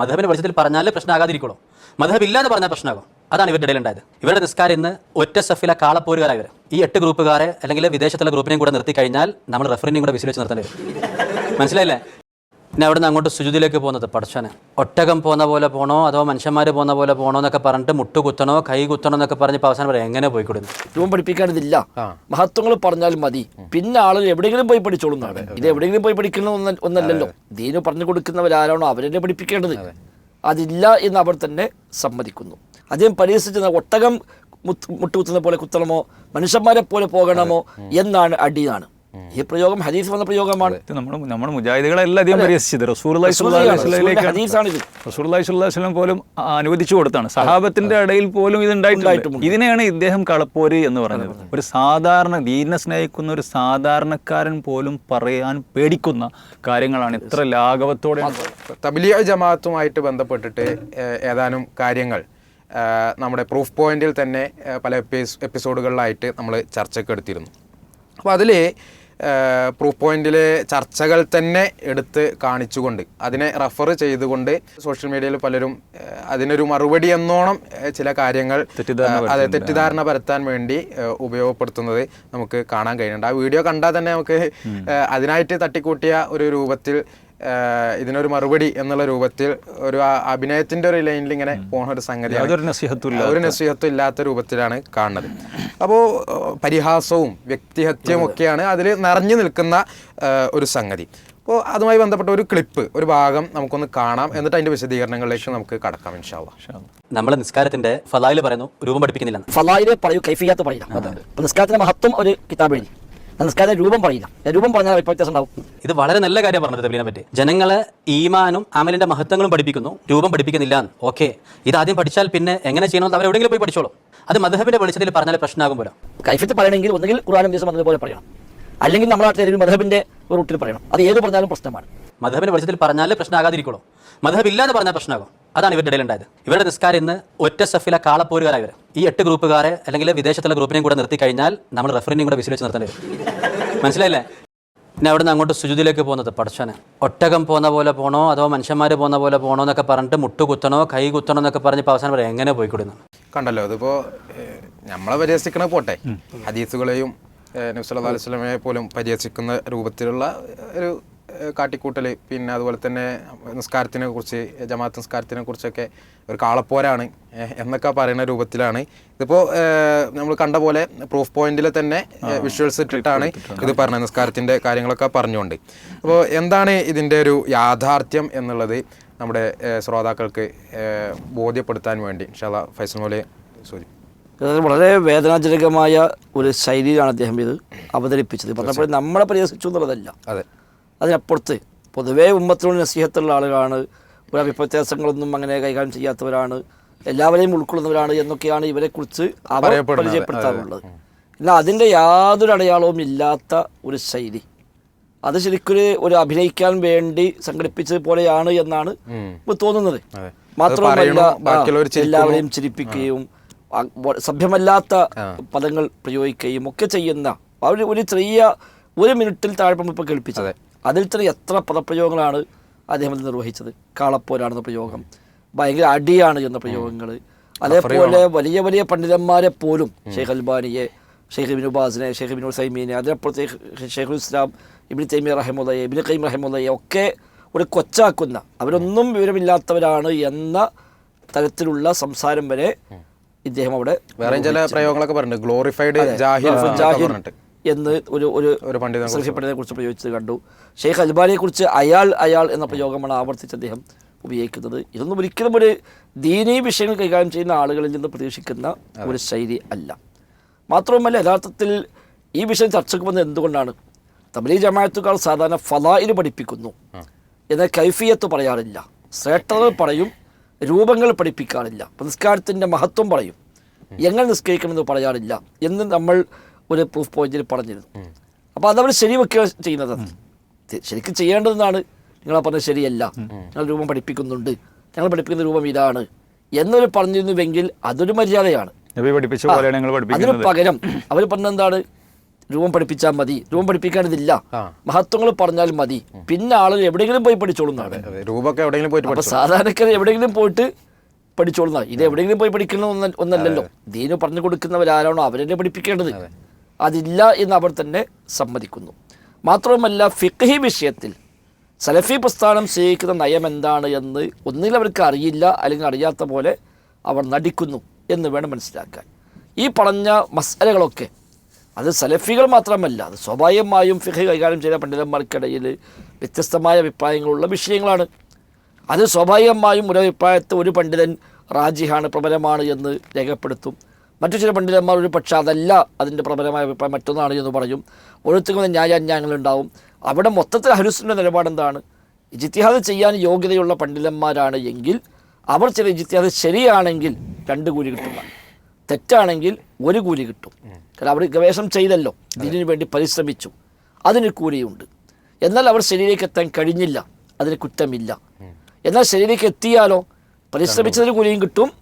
മധബിന്റെ വെളിച്ചത്തിൽ പറഞ്ഞാൽ പ്രശ്നമാകാതിരിക്കുള്ളൂ. മധബ് ഇല്ലാന്ന് പറഞ്ഞാൽ പ്രശ്നമാകും. അതാണ് ഇവരുടെ ഇടയിലുണ്ടായത്. ഇവരുടെ നിസ്കാരം ഇന്ന് ഒറ്റ സഫിലെ കാളപ്പോരുകാരായി ഈ എട്ട് ഗ്രൂപ്പുകാരെ അല്ലെങ്കിൽ വിദേശത്തുള്ള ഗ്രൂപ്പിനെയും കൂടെ നിർത്തി കഴിഞ്ഞാൽ നമ്മൾ റെഫറിനെയും കൂടെ വിസിൽ വെച്ച് നിർത്തേണ്ടി വരും. മനസ്സിലായില്ലേ? പിന്നെ അവിടെ നിന്ന് അങ്ങോട്ട് സുജുതിയിലേക്ക് പോകുന്നത് പടച്ചനെ. ഒട്ടകം പോകുന്ന പോലെ പോകണോ അതോ മനുഷ്യന്മാർ പോകുന്ന പോലെ പോകണോ എന്നൊക്കെ പറഞ്ഞിട്ട് മുട്ടു കുത്തണോ കൈ കുത്തണോ എന്നൊക്കെ പറഞ്ഞ് അവസാനം പറയാം എങ്ങനെ പോയി പോയിക്കൊടുന്നു രൂപം പഠിപ്പിക്കാനില്ല മഹത്വങ്ങൾ പറഞ്ഞാൽ മതി. പിന്നെ ആളുകൾ എവിടെയെങ്കിലും പോയി പഠിച്ചോളൂ ഇത് എവിടെയെങ്കിലും പോയി പഠിക്കുന്ന ഒന്ന ഒന്നല്ലല്ലോ. ദീന് പറഞ്ഞു കൊടുക്കുന്നവരാരാണോ അവരെന്നെ പഠിപ്പിക്കേണ്ടത്? അതില്ല എന്ന് അവർ തന്നെ സമ്മതിക്കുന്നു. അദ്ദേഹം പരിഹസിച്ചത് ഒട്ടകം മുട്ടുകുത്തുന്ന പോലെ കുത്തണമോ മനുഷ്യന്മാരെ പോലെ പോകണമോ എന്നാണ് അടിയാണ്. ഈ പ്രയോഗം ഹദീസ് വന്ന പ്രയോഗമാണ്. ഇത് നമ്മൾ നമ്മുടെ മുജാഹിദുകളെല്ലാം അധികം പരിഹസിച്ചത്. റസൂർലാഹിസ്ലാം പോലും അനുവദിച്ചു കൊടുത്താണ്. സഹാബത്തിന്റെ ഇടയിൽ പോലും ഇത് ഉണ്ടായിട്ടുണ്ട്. ഇതിനെയാണ് ഇദ്ദേഹം കളപ്പോര് എന്ന് പറഞ്ഞത് ഒരു സാധാരണ ദീനെ സ്നേഹിക്കുന്ന ഒരു സാധാരണക്കാരൻ പോലും പറയാൻ പേടിക്കുന്ന കാര്യങ്ങളാണ്. ഇത്ര ലാഘവത്തോടെ തബിലിയ ജമാഅത്തുമായിട്ട് ബന്ധപ്പെട്ടിട്ട് ഏതാനും കാര്യങ്ങൾ നമ്മുടെ പ്രൂഫ് പോയിന്റിൽ തന്നെ പല എപ്പിസ് എപ്പിസോഡുകളിലായിട്ട് നമ്മൾ ചർച്ചയ്ക്ക് എടുത്തിരുന്നു. അപ്പോൾ അതിൽ പ്രൂഫ് പോയിന്റിലെ ചർച്ചകൾ തന്നെ എടുത്ത് കാണിച്ചുകൊണ്ട് അതിനെ റെഫർ ചെയ്തുകൊണ്ട് സോഷ്യൽ മീഡിയയിൽ പലരും അതിനൊരു മറുപടി എന്നോണം ചില കാര്യങ്ങൾ അതെ തെറ്റിദ്ധാരണ പരത്താൻ വേണ്ടി ഉപയോഗപ്പെടുത്തുന്നത് നമുക്ക് കാണാൻ കഴിയുന്നുണ്ട്. ആ വീഡിയോ കണ്ടാൽ തന്നെ നമുക്ക് അതിനായിട്ട് തട്ടിക്കൂട്ടിയ ഒരു രൂപത്തിൽ ഇതിനൊരു മറുപടി എന്നുള്ള രൂപത്തിൽ ഒരു അഭിനയത്തിന്റെ ഒരു ലൈനിൽ ഇങ്ങനെ പോണ ഒരു സംഗതി ഒരു നസിഹത്വം ഇല്ലാത്ത രൂപത്തിലാണ് കാണുന്നത്. അപ്പോൾ പരിഹാസവും വ്യക്തിഹത്യവും ഒക്കെയാണ് അതിൽ നിറഞ്ഞു നിൽക്കുന്ന ഒരു സംഗതി. അപ്പോൾ അതുമായി ബന്ധപ്പെട്ട ഒരു ക്ലിപ്പ് ഒരു ഭാഗം നമുക്കൊന്ന് കാണാം എന്നിട്ട് അതിന്റെ വിശദീകരണങ്ങളിലേക്ക് നമുക്ക് കടക്കാം ഇൻഷാല്ല നമ്മൾ നിസ്കാരത്തിന്റെ ഫലായിൽ പറയുന്നു രൂപം പഠിപ്പിക്കുന്നില്ല ഫലായിലെ പറയൂ കൈഫിയാത്ത പറയില്ല നിസ്കാരത്തിന്റെ മഹത്വം ഒരു കിതാബ് എഴുതി. നിസ്കാരത്തിന്റെ രൂപം പറയില്ല രൂപം പറഞ്ഞാൽ വ്യത്യാസം ഉണ്ടാവും ഇത് വളരെ നല്ല കാര്യം പറഞ്ഞത് തബ്ലീനെ പറ്റി. ജനങ്ങളെ ഈമാനും അമലിന്റെ മഹത്വങ്ങളും പഠിപ്പിക്കുന്നു. രൂപം പഠിപ്പിക്കുന്നില്ല. ഓക്കെ. ഇത് ആദ്യം പഠിച്ചാൽ പിന്നെ എങ്ങനെ ചെയ്യണമെന്ന് അവർ എവിടെയെങ്കിലും പോയി പഠിച്ചോളും. അത് മധബിന്റെ വെളിച്ചത്തിൽ പറഞ്ഞാൽ പ്രശ്നമാകും പോലും കൈഫത്ത് പറയണമെങ്കിൽ ഒന്നുകിൽ ഖുറാനും ദിവസം അതുപോലെ പറയണം. അല്ലെങ്കിൽ നമ്മൾ ആ മധുബിന്റെ റൂട്ടിൽ പറയണം. അത് ഏത് പറഞ്ഞാലും പ്രശ്നമാണ്. മധബിന്റെ വെളിച്ചത്തിൽ പറഞ്ഞാലേ പ്രശ്നമാകാതിരിക്കുള്ളൂ. മധബ് ഇല്ലാതെ പറഞ്ഞാൽ പ്രശ്നമാകും. അതാണ് ഇവരുടെ ഇടയിൽ ഉണ്ടായത് ഇവരുടെ നിസ്കാരം ഇന്ന് ഒറ്റ സെഫിലെ കാളപ്പോരുകാരായി വരും ഈ എട്ട് ഗ്രൂപ്പുകാരെ അല്ലെങ്കിൽ വിദേശത്തുള്ള ഗ്രൂപ്പിനെയും കൂടെ നിർത്തി കഴിഞ്ഞാൽ നമ്മൾ റെഫറിനെയും കൂടെ വിസിൽ വെച്ച് നിർത്തേണ്ടി വരും. മനസ്സിലായില്ലേ? പിന്നെ അവിടെ നിന്ന് അങ്ങോട്ട് സുജുതിയിലേക്ക് പോകുന്നത് പടച്ചനെ ഒട്ടകം പോകുന്ന പോലെ പോണോ അതോ മനുഷ്യന്മാർ പോകുന്ന പോലെ പോണോ എന്നൊക്കെ പറഞ്ഞിട്ട് മുട്ടു കുത്തണോ കൈ കുത്തണോ എന്നൊക്കെ പറഞ്ഞ് അവസാനം പറയാം. എങ്ങനെ പോയിക്കൊടുന്നു? കണ്ടല്ലോ അതിപ്പോൾ നമ്മളെ പരിഹസിക്കണ പോട്ടെ. ഹദീസുകളെയും നബ്സല്ലാ അലൈഹി സ്വലമയെ പോലും പരിഹസിക്കുന്ന രൂപത്തിലുള്ള ഒരു ഏഹ്, കാട്ടിക്കൂട്ടൽ പിന്നെ അതുപോലെ തന്നെ നിസ്കാരത്തിനെ കുറിച്ച് ജമാഅത്ത് നിസ്കാരത്തിനെ കുറിച്ചൊക്കെ ഒരു കാളപ്പോരാണ് എന്നൊക്കെ പറയുന്ന രൂപത്തിലാണ്. ഇതിപ്പോൾ നമ്മൾ കണ്ട പോലെ പ്രൂഫ് പോയിന്റിൽ തന്നെ വിഷ്വൽസ് ഇട്ടിട്ടാണ് ഇത് പറഞ്ഞത് നിസ്കാരത്തിന്റെ കാര്യങ്ങളൊക്കെ പറഞ്ഞുകൊണ്ട്. അപ്പോൾ എന്താണ് ഇതിന്റെ ഒരു യാഥാർത്ഥ്യം എന്നുള്ളത് നമ്മുടെ ശ്രോതാക്കൾക്ക് ബോധ്യപ്പെടുത്താൻ വേണ്ടി? ഇൻഷാല്ല ഫൈസൽ മോലെ സൂചി വളരെ വേദനാജനകമായ ഒരു ശൈലിയിലാണ് അദ്ദേഹം ഇത് അവതരിപ്പിച്ചത്. പറഞ്ഞപ്പോൾ നമ്മളെ പരിഹസിച്ചു എന്നുള്ളതല്ല. അതെ. അതിനപ്പുറത്ത് പൊതുവേ ഉമ്മത്തിനോട് നസീഹത്തുള്ള ആളുകളാണ്. ഒരു അഭിപ്രത്യാസങ്ങളൊന്നും അങ്ങനെ കൈകാര്യം ചെയ്യാത്തവരാണ്. എല്ലാവരെയും ഉൾക്കൊള്ളുന്നവരാണ് എന്നൊക്കെയാണ് ഇവരെക്കുറിച്ച് അവർ. പരിചയപ്പെടുത്താറുള്ളത്. എന്നാൽ അതിന്റെ യാതൊരു അടയാളവും ഇല്ലാത്ത ഒരു ശൈലി. അത് ശരിക്കൊരു ഒരു അഭിനയിക്കാൻ വേണ്ടി സംഘടിപ്പിച്ചത് പോലെയാണ് എന്നാണ് ഇപ്പൊ തോന്നുന്നത്. മാത്രമല്ല. എല്ലാവരെയും ചിരിപ്പിക്കുകയും സഭ്യമല്ലാത്ത പദങ്ങൾ പ്രയോഗിക്കുകയും ഒക്കെ ചെയ്യുന്ന ഒരു ഒരു ചെറിയ ഒരു മിനിറ്റിൽ താഴെ ഇപ്പോൾ കേൾപ്പിച്ചത്. അതിൽ തന്നെ എത്ര പദപ്രയോഗങ്ങളാണ് അദ്ദേഹം നിർവഹിച്ചത്? കാളപ്പോരാണെന്ന പ്രയോഗം ഭയങ്കര അടിയാണ് എന്ന പ്രയോഗങ്ങൾ അതേപോലെ വലിയ വലിയ പണ്ഡിതന്മാരെ പോലും ഷെയ്ഖ് അൽബാനിയെ ഷെയ്ഖ് ഇബിൻ ഉബാസിനെ ഷെയ്ഖ് ഇബിൻ സൈമീനെ അതിനപ്പുറത്തെ ഷെയ്ഖുൽ ഇസ്ലാം ഇബിൻ തൈമി റഹിമുള്ളയെ ഇബിൻ കൈം റഹിമുള്ളയെ ഒക്കെ ഒരു കൊച്ചാക്കുന്ന അവരൊന്നും വിവരമില്ലാത്തവരാണ് എന്ന തരത്തിലുള്ള സംസാരം വരെ ഇദ്ദേഹം അവിടെ വേറെ ചില പ്രയോഗങ്ങളൊക്കെ പറഞ്ഞിട്ടുണ്ട്. ഗ്ലോറിഫൈഡ് ജാഹിൽ എന്ന് ഒരു ഒരു പണ്ഡിതനെ കുറിച്ച് പ്രയോഗിച്ചത് കണ്ടു. ഷെയ്ഖ് അൽബാനിയെ കുറിച്ച് അയാൾ അയാൾ എന്ന പ്രയോഗമാണ് ആവർത്തിച്ച് അദ്ദേഹം ഉപയോഗിക്കുന്നത്. ഇതൊന്നും ഒരിക്കലും ഒരു ദീനീ വിഷയങ്ങൾ കൈകാര്യം ചെയ്യുന്ന ആളുകളിൽ നിന്ന് പ്രതീക്ഷിക്കുന്ന ഒരു ശൈലി അല്ല. മാത്രവുമല്ല യഥാർത്ഥത്തിൽ ഈ വിഷയം ചർച്ചയ്ക്ക് വന്നത് എന്തുകൊണ്ടാണ്? തമിഴ് ജമാഅത്തുകാർ സാധാരണ ഫലായിൽ പഠിപ്പിക്കുന്നു. എന്നാൽ കൈഫിയത്ത് പറയാറില്ല. ശ്രേഷ്ഠതകൾ പറയും രൂപങ്ങൾ പഠിപ്പിക്കാറില്ല. നിസ്കാരത്തിന്റെ മഹത്വം പറയും. എങ്ങനെ നിസ്കരിക്കണമെന്ന് പറയാറില്ല എന്ന് നമ്മൾ ഒരു പ്രൂഫ് പോയിന്റിൽ പറഞ്ഞിരുന്നു. അപ്പോൾ അതവർ ശരിവെക്കുകയാണ് ചെയ്യുന്നത്. ശരിക്കും ചെയ്യേണ്ടതെന്നാണ് നിങ്ങൾ പറഞ്ഞത് ശരിയല്ല. ഞങ്ങൾ രൂപം പഠിപ്പിക്കുന്നുണ്ട്. ഞങ്ങൾ പഠിപ്പിക്കുന്ന രൂപം ഇതാണ്. എന്നൊരു പറഞ്ഞിരുന്നുവെങ്കിൽ അതൊരു മര്യാദയാണ്. അതിന് പകരം അവർ പറഞ്ഞെന്താണ് രൂപം പഠിപ്പിച്ചാൽ മതി. രൂപം പഠിപ്പിക്കാനിതില്ല. മഹത്വങ്ങൾ പറഞ്ഞാൽ മതി. പിന്നെ ആളുകൾ എവിടെയെങ്കിലും പോയി പോയിട്ട് അപ്പൊ സാധാരണക്കാർ എവിടെയെങ്കിലും പോയിട്ട് പഠിച്ചോളുന്ന ഇത് എവിടെയെങ്കിലും പോയി പഠിക്കുന്ന ഒന്ന- ഒന്നല്ലല്ലോ. ദീനു പറഞ്ഞു കൊടുക്കുന്നവരാരാണോ അവരെന്നെ പഠിപ്പിക്കേണ്ടത്? അതില്ല എന്ന് അവർ തന്നെ സമ്മതിക്കുന്നു. മാത്രവുമല്ല ഫിഖ്ഹി വിഷയത്തിൽ സലഫി പ്രസ്ഥാനം സ്വീകരിക്കുന്ന നയം എന്താണ് എന്ന് ഒന്നിൽ അവർക്ക് അറിയില്ല അല്ലെങ്കിൽ അറിയാത്ത പോലെ അവർ നടിക്കുന്നു എന്ന് വേണം മനസ്സിലാക്കാൻ. ഈ പറഞ്ഞ മസാലകളൊക്കെ അത് സലഫികൾ മാത്രമല്ല അത് സ്വാഭാവികമായും ഫിഖ് കൈകാര്യം ചെയ്ത പണ്ഡിതന്മാർക്കിടയിൽ വ്യത്യസ്തമായ അഭിപ്രായങ്ങളുള്ള വിഷയങ്ങളാണ്. അത് സ്വാഭാവികമായും ഒരു അഭിപ്രായത്തെ ഒരു പണ്ഡിതൻ റാജിഹാണ് പ്രബലമാണ് എന്ന് രേഖപ്പെടുത്തും. മറ്റു ചില പണ്ഡിതന്മാർ ഒരു പക്ഷേ അതല്ല അതിന്റെ പ്രബലമായ അഭിപ്രായം മറ്റൊന്നാണ് എന്ന് പറയും. ഓരോരുത്തർക്കും ന്യായാന്യായങ്ങളുണ്ടാവും അവിടെ മൊത്തത്തിൽ ഹരുസിന്റെ നിലപാടെന്താണ് ഇജിത്തിഹാദ് ചെയ്യാൻ യോഗ്യതയുള്ള പണ്ഡിതന്മാരാണ് എങ്കിൽ അവർ ചില ഇജിത്തിഹാദ് ശരിയാണെങ്കിൽ രണ്ട് കൂലി കിട്ടില്ല തെറ്റാണെങ്കിൽ ഒരു കൂലി കിട്ടും. കാരണം അവർ ഗവേഷണം ചെയ്തല്ലോ. ഇതിനു വേണ്ടി പരിശ്രമിച്ചു. അതിന് കൂലിയുണ്ട്. എന്നാൽ അവർ ശരിയിലേക്ക് എത്താൻ കഴിഞ്ഞില്ല. അതിന് കുറ്റമില്ല. എന്നാൽ ശരിയിലേക്ക് എത്തിയാലോ? പരിശ്രമിച്ചതിന് കൂലിയും കിട്ടും.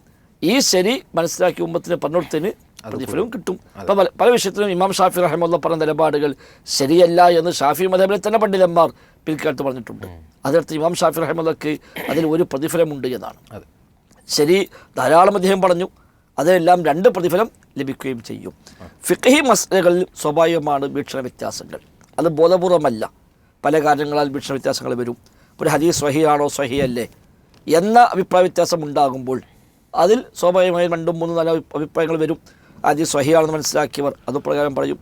ഈ ശരി മനസ്സിലാക്കി ഉമ്മത്തിന് പറഞ്ഞുകൊടുത്തതിന് പ്രതിഫലവും കിട്ടും. ഇപ്പം പല പല വിഷയത്തിലും ഇമാം ഷാഫി റഹമുള്ള പറഞ്ഞ നിലപാടുകൾ ശരിയല്ല എന്ന് ഷാഫി മതേപോലെ തന്നെ പണ്ഡിതന്മാർ പിൽക്കാലത്ത് പറഞ്ഞിട്ടുണ്ട്. അതിനടുത്ത് ഇമാം ഷാഫി റഹമുല്ലക്ക് അതിൽ ഒരു പ്രതിഫലമുണ്ട് എന്നാണ്. ശരി ധാരാളം അദ്ദേഹം പറഞ്ഞു. അതെല്ലാം രണ്ട് പ്രതിഫലം ലഭിക്കുകയും ചെയ്യും. ഫിഖഹി മസ്ലകളിൽ സ്വാഭാവികമാണ് വീക്ഷണ വ്യത്യാസങ്ങൾ. അത് ബോധപൂർവമല്ല. പല കാരണങ്ങളാൽ വീക്ഷണ വ്യത്യാസങ്ങൾ വരും. ഒരു ഹദീസ് സ്വഹിയാണോ സ്വഹിയല്ലേ എന്ന അഭിപ്രായ വ്യത്യാസം ഉണ്ടാകുമ്പോൾ അതിൽ സ്വാഭാവികമായും രണ്ടും മൂന്നും നല്ല അഭിപ്രായങ്ങൾ വരും. ആദ്യം സ്വഹിയാണെന്ന് മനസ്സിലാക്കിയവർ അതുപ്രകാരം പറയും.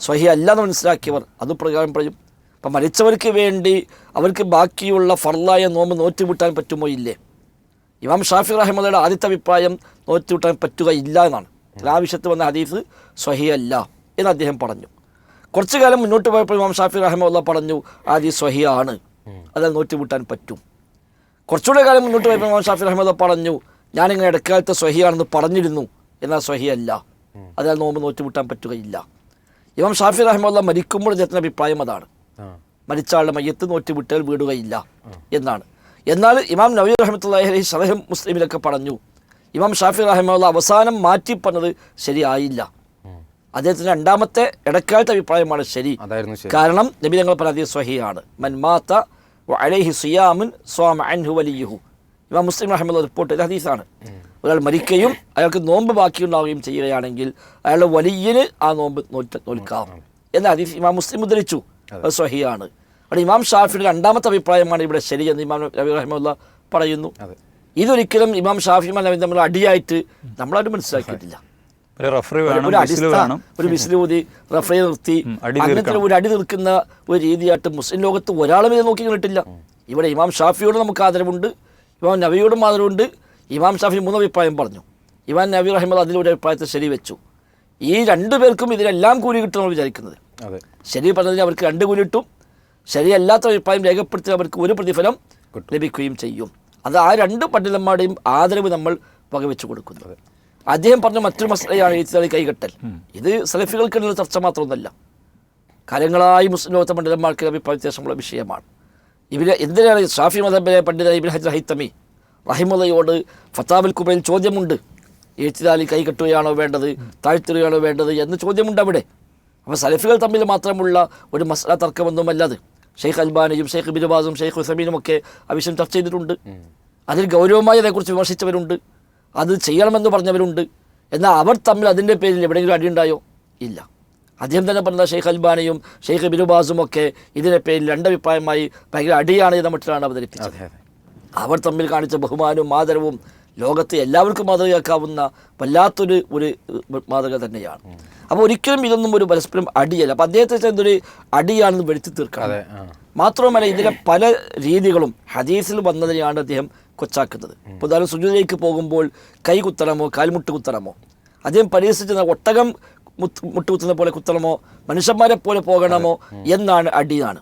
സ്വഹി അല്ല എന്ന് മനസ്സിലാക്കിയവർ അതുപ്രകാരം പറയും. അപ്പം മരിച്ചവർക്ക് വേണ്ടി അവർക്ക് ബാക്കിയുള്ള ഫർലായ നോമ്പ് നോറ്റുവിട്ടാൻ പറ്റുമോ? ഇല്ലേ. ഇമാം ഷാഫി റഹ്മദയുടെ ആദ്യത്തെ അഭിപ്രായം നോറ്റുവിട്ടാൻ പറ്റുകയില്ല എന്നാണ്. ആ വിഷയത്ത് വന്ന ഹദീസ് സ്വഹിയല്ല എന്ന് അദ്ദേഹം പറഞ്ഞു. കുറച്ചു കാലം മുന്നോട്ട് പോയപ്പോൾ ഇമാം ഷാഫി റഹ്മുള്ള പറഞ്ഞു ആദ്യം സ്വഹിയാണ് അതായത് നോറ്റുവിട്ടാൻ പറ്റും. കുറച്ചുകൂടെ കാലം മുന്നോട്ട് പോയപ്പോൾ ഇമാം ഷാഫി റഹ്മുല്ല പറഞ്ഞു ഞാനിങ്ങനെ ഇടക്കാലത്തെ സ്വഹിയാണെന്ന് പറഞ്ഞിരുന്നു എന്നാൽ സ്വഹിയല്ല അതിനാൽ നോമ്പ് നോറ്റുവിട്ടാൻ പറ്റുകയില്ല. ഇമാം ഷാഫി റഹ്മുള്ള മരിക്കുമ്പോൾ അദ്ദേഹത്തിന്റെ അഭിപ്രായം അതാണ്. മരിച്ചാളുടെ മരിച്ച ആളുടെ മയ്യത്ത് നോറ്റ് വിട്ടാൽ വീടുകയില്ല എന്നാണ്. എന്നാൽ ഇമാം നബി റഹ്മത്തുള്ളി സലഹം മുസ്ലിമിലൊക്കെ പറഞ്ഞു ഇമാം ഷാഫി റഹ്മുള്ള അവസാനം മാറ്റി പറഞ്ഞത് ശരിയായില്ല. അദ്ദേഹത്തിന്റെ രണ്ടാമത്തെ ഇടക്കാലത്തെ അഭിപ്രായമാണ് ശരി. കാരണം നബി ഞങ്ങൾ പറഞ്ഞ സ്വഹിയാണ് മൻ മാത്ത അലൈഹി സുയാമുൻ സ്വാമ അൻഹു വലിയുഹു. ഇമാം മുസ്ലിം റഹ്മുള്ള റിപ്പോർട്ട് ഇത് ഹദീസാണ്. ഒരാൾ മരിക്കുകയും അയാൾക്ക് നോമ്പ് ബാക്കിയുണ്ടാവുകയും ചെയ്യുകയാണെങ്കിൽ അയാളുടെ വലിയന് ആ നോമ്പ് നോറ്റ് നോൽക്കാം എന്ന ഹദീസ് ഇമാം മുസ്ലിം ഉദ്ധരിച്ചു. അത് സ്വഹിയാണ് അവിടെ ഇമാം ഷാഫിയുടെ രണ്ടാമത്തെ അഭിപ്രായമാണ് ഇവിടെ ശരിയെന്ന് ഇമാം നബി റഹ്മുല്ല പറയുന്നു. ഇതൊരിക്കലും ഇമാം ഷാഫി നബി തമ്മിൽ അടിയായിട്ട് നമ്മളത് മനസ്സിലാക്കിയിട്ടില്ല. ഒരു വേണം ഒരു വിസിലൂതി റഫറി നിർത്തി അങ്ങനത്തെ ഒരു അടി നിൽക്കുന്ന ഒരു രീതിയായിട്ട് മുസ്ലിം ലോകത്ത് ഒരാളും ഇത് നോക്കി കണ്ടിട്ടില്ല ഇവിടെ ഇമാം ഷാഫിയോട് നമുക്ക് ആദരവുണ്ട്. ഇമാം നബിയോടും ആദരവുണ്ട് ഇമാം ഷാഫി മൂന്ന് അഭിപ്രായം പറഞ്ഞു. ഇമാം നബി റഹിമദ് അതിലൊരു അഭിപ്രായത്തെ ശരി വെച്ചു ഈ രണ്ടു പേർക്കും ഇതിലെല്ലാം കൂലി കിട്ടുമെന്ന് വിചാരിക്കുന്നത്. ശരി പറഞ്ഞതിന് അവർക്ക് രണ്ട് കൂലി കിട്ടും. ശരിയല്ലാത്ത അഭിപ്രായം രേഖപ്പെടുത്തി അവർക്ക് ഒരു പ്രതിഫലം ലഭിക്കുകയും ചെയ്യും. അത് ആ രണ്ട് പണ്ഡിതന്മാരുടെയും ആദരവ് നമ്മൾ വകവെച്ചു കൊടുക്കുന്നത് അദ്ദേഹം പറഞ്ഞ മറ്റൊരു മസലയാണ് എഴുത്തുകാരി കൈകെട്ടൽ. ഇത് സലഫികൾക്കിടയിൽ ചർച്ച മാത്രമൊന്നുമല്ല കാലങ്ങളായി മുസ്ലിം ലോകത്തെ പണ്ഡിതന്മാർക്ക് അഭിപ്രായ വ്യത്യാസമുള്ള വിഷയമാണ്. ഇവർ എന്തിനാണ് ഷാഫി മദബിലെ പണ്ഡിത ഇബിൻ ഹജർ ഹൈത്തമി റഹിമുദയോട് ഫത്താബുൽ കുബയിൽ ചോദ്യമുണ്ട്? എഴുത്തുകാലി കൈകെട്ടുകയാണോ വേണ്ടത്? താഴ്ത്തിടുകയാണോ വേണ്ടത്? എന്ന് ചോദ്യമുണ്ട് അവിടെ. അപ്പോൾ സലഫികൾ തമ്മിൽ മാത്രമുള്ള ഒരു മസല തർക്കമൊന്നുമല്ലത്. ഷെയ്ഖ് അൽബാനിയും ഷെയ്ഖ് ബിരുബാസും ഷെയ്ഖ് ഹുസമീനും ഒക്കെ ആ വിഷയം ചർച്ച ചെയ്തിട്ടുണ്ട്. അതിൽ ഗൗരവമായി അതേക്കുറിച്ച് വിമർശിച്ചവരുണ്ട്. അത് ചെയ്യണമെന്ന് പറഞ്ഞവരുണ്ട്. എന്നാൽ അവർ തമ്മിൽ അതിന്റെ പേരിൽ എവിടെയെങ്കിലും അടിയുണ്ടായോ? ഇല്ല. അദ്ദേഹം തന്നെ പറഞ്ഞ ഷെയ്ഖ് അൽബാനിയും ഷെയ്ഖ് ബിരുബാസും ഒക്കെ ഇതിനെ പേരിൽ രണ്ടഭിപ്രായമായി ഭയങ്കര അടിയാണ് എന്ന മട്ടിലാണ് അവതരിപ്പിച്ചത്. അവർ തമ്മിൽ കാണിച്ച ബഹുമാനവും ആദരവും ലോകത്തെ എല്ലാവർക്കും മാതൃകയാക്കാവുന്ന വല്ലാത്തൊരു ഒരു മാതൃക തന്നെയാണ്. അപ്പോൾ ഒരിക്കലും ഇതൊന്നും ഒരു പരസ്പരം അടിയല്ല. അപ്പോൾ അദ്ദേഹത്തെ എന്തൊരു അടിയാണെന്ന് വെളുത്തി തീർക്കാതെ മാത്രവുമല്ല ഇതിലെ പല രീതികളും ഹദീസിൽ വന്നതിനെയാണ് അദ്ദേഹം കൊച്ചാക്കുന്നത്. ഇപ്പോൾ ഉദാഹരണം സുജൂദിലേക്ക് പോകുമ്പോൾ കൈ കുത്തണമോ കാൽമുട്ട് കുത്തണമോ? അദ്ദേഹം പരിഹസിച്ചത് ഒട്ടകം മുത്ത് മുട്ട് കുത്തുന്ന പോലെ കുത്തണമോ? മനുഷ്യന്മാരെ പോലെ പോകണമോ? എന്നാണ് അടിയാണ്.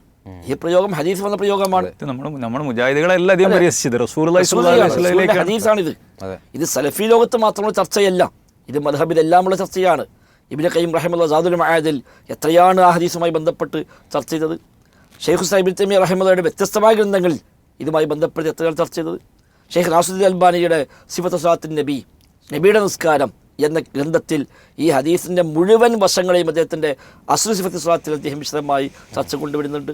ഈ പ്രയോഗം ഹദീസ് വന്ന പ്രയോഗമാണ്. ഇത് നമ്മുടെ മുജാഹിദികളെല്ലാം അധികം പരിഹസിച്ചത്. ഹദീസാണിത്. അതെ. ഇത് സലഫി ലോകത്ത് മാത്രമുള്ള ചർച്ചയല്ല. ഇത് മധബിലെല്ലാമുള്ള ചർച്ചയാണ്. ഇബിന് കയ്യും റഹിമുള്ള സാദുൽ മായതിൽ എത്രയാണ് ആ ഹദീസുമായി ബന്ധപ്പെട്ട് ചർച്ച ചെയ്തത്? ഷെയ്ഖ് സൈബിൻ തമി റഹിമുള്ളയുടെ വ്യത്യസ്തമായ ഗ്രന്ഥങ്ങളിൽ ഇതുമായി ബന്ധപ്പെട്ട് എത്രയാണ് ചർച്ച ചെയ്തത്? ഷെയ്ഖ് നാസുദ്ദീൻ അൽബാനിയുടെ സിഫത്ത് സാത്തിൻ നബി നബിയുടെ നിസ്കാരം എന്ന ഗ്രന്ഥത്തിൽ ഈ ഹദീസിന്റെ മുഴുവൻ വശങ്ങളെയും അദ്ദേഹത്തിന്റെ അസുസിഫത്തി സ്വലാത്തിൽ അദ്ദേഹം വിശദമായി ചർച്ച കൊണ്ടുവരുന്നുണ്ട്.